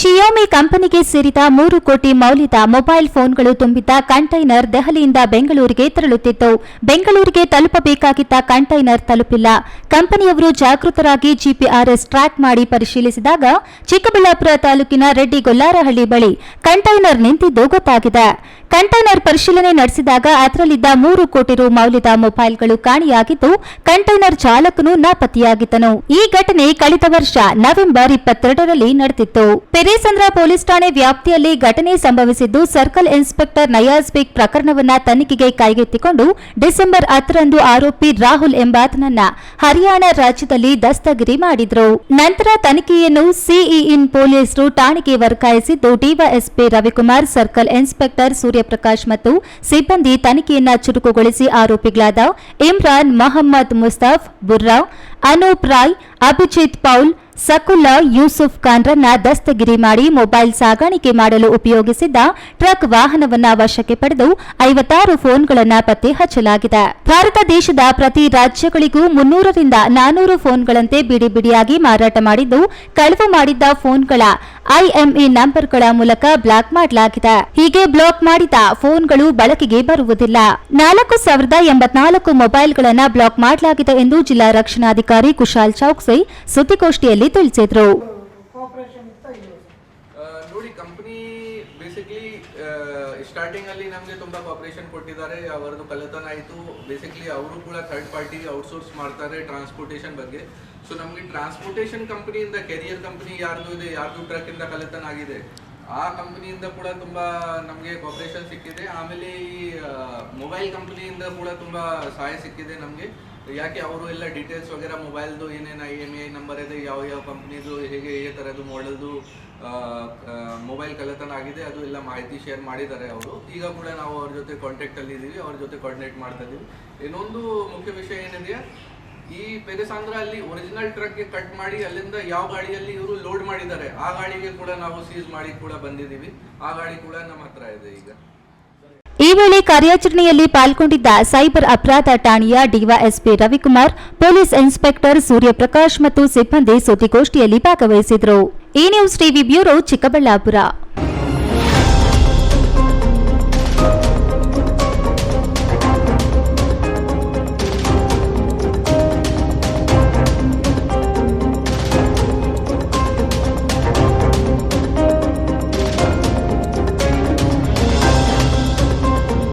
Xiaomi ಕಂಪನಿಗೆ ಸೇರಿದ ಮೂರು ಕೋಟಿ ಮೌಲ್ಯದ ಮೊಬೈಲ್ ಫೋನ್ಗಳು ತುಂಬಿದ್ದ ಕಂಟೈನರ್ ದೆಹಲಿಯಿಂದ ಬೆಂಗಳೂರಿಗೆ ತೆರಳುತ್ತಿತ್ತು. ಬೆಂಗಳೂರಿಗೆ ತಲುಪಬೇಕಾಗಿದ್ದ ಕಂಟೈನರ್ ತಲುಪಿಲ್ಲ. ಕಂಪನಿಯವರು ಜಾಗೃತರಾಗಿ ಜಿಪಿಆರ್ಎಸ್ ಟ್ರ್ಯಾಕ್ ಮಾಡಿ ಪರಿಶೀಲಿಸಿದಾಗ ಚಿಕ್ಕಬಳ್ಳಾಪುರ ತಾಲೂಕಿನ ರೆಡ್ಡಿ ಗೊಲ್ಲಾರಹಳ್ಳಿ ಬಳಿ ಕಂಟೈನರ್ ನಿಂತಿದ್ದು ಗೊತ್ತಾಗಿದೆ. ಕಂಟೈನರ್ ಪರಿಶೀಲನೆ ನಡೆಸಿದಾಗ ಅದರಲ್ಲಿದ್ದ ಮೂರು ಕೋಟಿ ರು ಮೌಲ್ಯದ ಮೊಬೈಲ್ಗಳು ಕಾಣೆಯಾಗಿದ್ದು, ಕಂಟೈನರ್ ಚಾಲಕನು ನಾಪತ್ತೆಯಾಗಿದ್ದನು. ಈ ಘಟನೆ ಕಳೆದ ವರ್ಷ ನವೆಂಬರ್ ಇಪ್ಪತ್ತೆರಡರಲ್ಲಿ ನಡೆದಿತ್ತು. ಪೆರೇಸಂದ್ರ ಪೊಲೀಸ್ ಠಾಣೆ ವ್ಯಾಪ್ತಿಯಲ್ಲಿ ಘಟನೆ ಸಂಭವಿಸಿದ್ದು ಸರ್ಕಲ್ ಇನ್ಸ್ಪೆಕ್ಟರ್ ನಯಾಜ್ ಬೇಗ್ ಪ್ರಕರಣವನ್ನ ತನಿಖೆಗೆ ಕೈಗೆತ್ತಿಕೊಂಡು ಡಿಸೆಂಬರ್ ಹತ್ತರಂದು ಆರೋಪಿ ರಾಹುಲ್ ಎಂಬಾತನನ್ನ ಹರಿಯಾಣ ರಾಜ್ಯದಲ್ಲಿ ದಸ್ತಗಿರಿ ಮಾಡಿದ್ರು. ನಂತರ ತನಿಖೆಯನ್ನು ಸಿಇಇನ್ ಪೊಲೀಸರು ಠಾಣೆಗೆ ವರ್ಗಾಯಿಸಿದ್ದು DYSP Ravikumar, circle inspector Suryaprakash ಮತ್ತು ಸಿಬ್ಬಂದಿ ತನಿಖೆಯನ್ನ ಚುರುಕುಗೊಳಿಸಿ ಆರೋಪಿಗಳಾದ ಇಮ್ರಾನ್ ಮೊಹಮ್ಮದ್ ಮುಸ್ತಾಫ್ ಬುರ್ರಾವ್ ಅನೂಪ್ ರಾಯ್, ಅಭಿಜಿತ್ ಪೌಲ್ ಸಕುಲ್ಲಾ ಯೂಸುಫ್ ಖಾನ್ರನ್ನ ದಸ್ತಗಿರಿ ಮಾಡಿ ಮೊಬೈಲ್ ಸಾಗಾಣಿಕೆ ಮಾಡಲು ಉಪಯೋಗಿಸಿದ್ದ ಟ್ರಕ್ ವಾಹನವನ್ನ ವಶಕ್ಕೆ ಪಡೆದು ಐವತ್ತಾರು ಫೋನ್ಗಳನ್ನು ಪತ್ತೆ ಹಚ್ಚಲಾಗಿದೆ. ಭಾರತ ದೇಶದ ಪ್ರತಿ ರಾಜ್ಯಗಳಿಗೂ ಮುನ್ನೂರರಿಂದ ನಾನೂರು ಫೋನ್ಗಳಂತೆ ಬಿಡಿ ಬಿಡಿಯಾಗಿ ಮಾರಾಟ ಮಾಡಿದ್ದು, ಕಳವು ಮಾಡಿದ್ದ ಫೋನ್ಗಳ ಐಎಂಇ ನಂಬರ್ಗಳ ಮೂಲಕ ಬ್ಲಾಕ್ ಮಾಡಲಾಗಿದೆ. ಹೀಗೆ ಬ್ಲಾಕ್ ಮಾಡಿದ ಫೋನ್ಗಳು ಬಳಕೆಗೆ ಬರುವುದಿಲ್ಲ. ನಾಲ್ಕು ಸಾವಿರದ ಎಂಬತ್ನಾಲ್ಕು ಮೊಬೈಲ್ಗಳನ್ನ ಬ್ಲಾಕ್ ಮಾಡಲಾಗಿದೆ ಎಂದು ಜಿಲ್ಲಾ ರಕ್ಷಣಾಧಿಕಾರಿ ಕುಶಾಲ್ ಚೌಕ್ಸೈ ಸುದ್ದಿಗೋಷ್ಠಿಯಲ್ಲಿ ತಿಳಿಸಿದರು ಕೋಆಪರೇಷನ್ ಇತ್ತ ಇಲ್ಲ ಆ, ನೋಡಿ ಕಂಪನಿ ಬೇಸಿಕ್ಲಿ ಸ್ಟಾರ್ಟಿಂಗ್ ಅಲ್ಲಿ ನಮಗೆ ತುಂಬಾ ಕಾಪರೇಷನ್ ಕೊಟ್ಟಿದ್ದಾರೆ ಅವರದ್ದು ಕಳ್ಳತನ ಆಯಿತು. ಬೇಸಿಕಲಿ ಅವರು ಕೂಡ ಥರ್ಡ್ ಪಾರ್ಟಿ ಔಟ್ಸೋರ್ಸ್ ಮಾಡ್ತಾರೆ ಟ್ರಾನ್ಸ್ಪೋರ್ಟೇಷನ್ ಬಗ್ಗೆ. ಸೊ ನಮಗೆ ಟ್ರಾನ್ಸ್ಪೋರ್ಟೇಷನ್ ಕಂಪನಿಯಿಂದ ಕೆರಿಯರ್ ಕಂಪನಿ ಯಾರ್ದು ಇದೆ ಯಾರ್ದು ಟ್ರಕ್ ಇಂದ ಆಗಿದೆ, ಆ ಕಂಪನಿಯಿಂದ ಕೂಡ ತುಂಬಾ ನಮಗೆ ಕಾಪರೇಷನ್ ಸಿಕ್ಕಿದೆ. ಆಮೇಲೆ ಈ ಮೊಬೈಲ್ ಕಂಪನಿಯಿಂದ ಕೂಡ ತುಂಬಾ ಸಹಾಯ ಸಿಕ್ಕಿದೆ ನಮಗೆ. ಯಾಕೆ ಅವರು ಎಲ್ಲ ಡೀಟೇಲ್ಸ್ ವಗೇರ ಮೊಬೈಲ್ದು ಏನೇನು ಐ ಎಂ ಐ ನಂಬರ್ ಇದೆ, ಯಾವ ಯಾವ ಕಂಪ್ನಿದು ಹೇಗೆ ಹೇಗೆ ಥರದ್ದು ಮಾಡಲ್ದು ಮೊಬೈಲ್ ಕಳ್ಳತನ ಆಗಿದೆ, ಅದು ಎಲ್ಲ ಮಾಹಿತಿ ಶೇರ್ ಮಾಡಿದ್ದಾರೆ ಅವರು. ಈಗ ಕೂಡ ನಾವು ಅವ್ರ ಜೊತೆ ಕಾಂಟ್ಯಾಕ್ಟಲ್ಲಿ ಇದ್ದೀವಿ ಅವ್ರ ಜೊತೆ ಕೋಆರ್ಡಿನೇಟ್ ಮಾಡ್ತಾ ಇದ್ದೀವಿ ಇನ್ನೊಂದು ಮುಖ್ಯ ವಿಷಯ ಏನಿದೆ ಈ ಪೆರೆಸಾಂದ್ರ ಅಲ್ಲಿ ಒರಿಜಿನಲ್ ಟ್ರಕ್ಗೆ ಕಟ್ ಮಾಡಿ ಅಲ್ಲಿಂದ ಯಾವ ಗಾಡಿಯಲ್ಲಿ ಇವರು ಲೋಡ್ ಮಾಡಿದ್ದಾರೆ, ಆ ಗಾಡಿಗೆ ಕೂಡ ನಾವು ಸೀಸ್ ಮಾಡಿ ಕೂಡ ಬಂದಿದ್ದೀವಿ. ಆ ಗಾಡಿ ಕೂಡ ನಮ್ಮ ಹತ್ರ ಇದೆ ಈಗ. ಈ ವೇಳೆ ಕಾರ್ಯಾಚರಣೆಯಲ್ಲಿ ಪಾಲ್ಗೊಂಡಿದ್ದ ಸೈಬರ್ ಅಪರಾಧ ಠಾಣೆಯ DYSP Ravikumar, police inspector Suryaprakash ಮತ್ತು ಸಿಬ್ಬಂದಿ ಸುದ್ದಿಗೋಷ್ಠಿಯಲ್ಲಿ ಭಾಗವಹಿಸಿದರು ಈ ನ್ಯೂಸ್ ಟಿವಿ ಬ್ಯೂರೋ ಚಿಕ್ಕಬಳ್ಳಾಪುರ.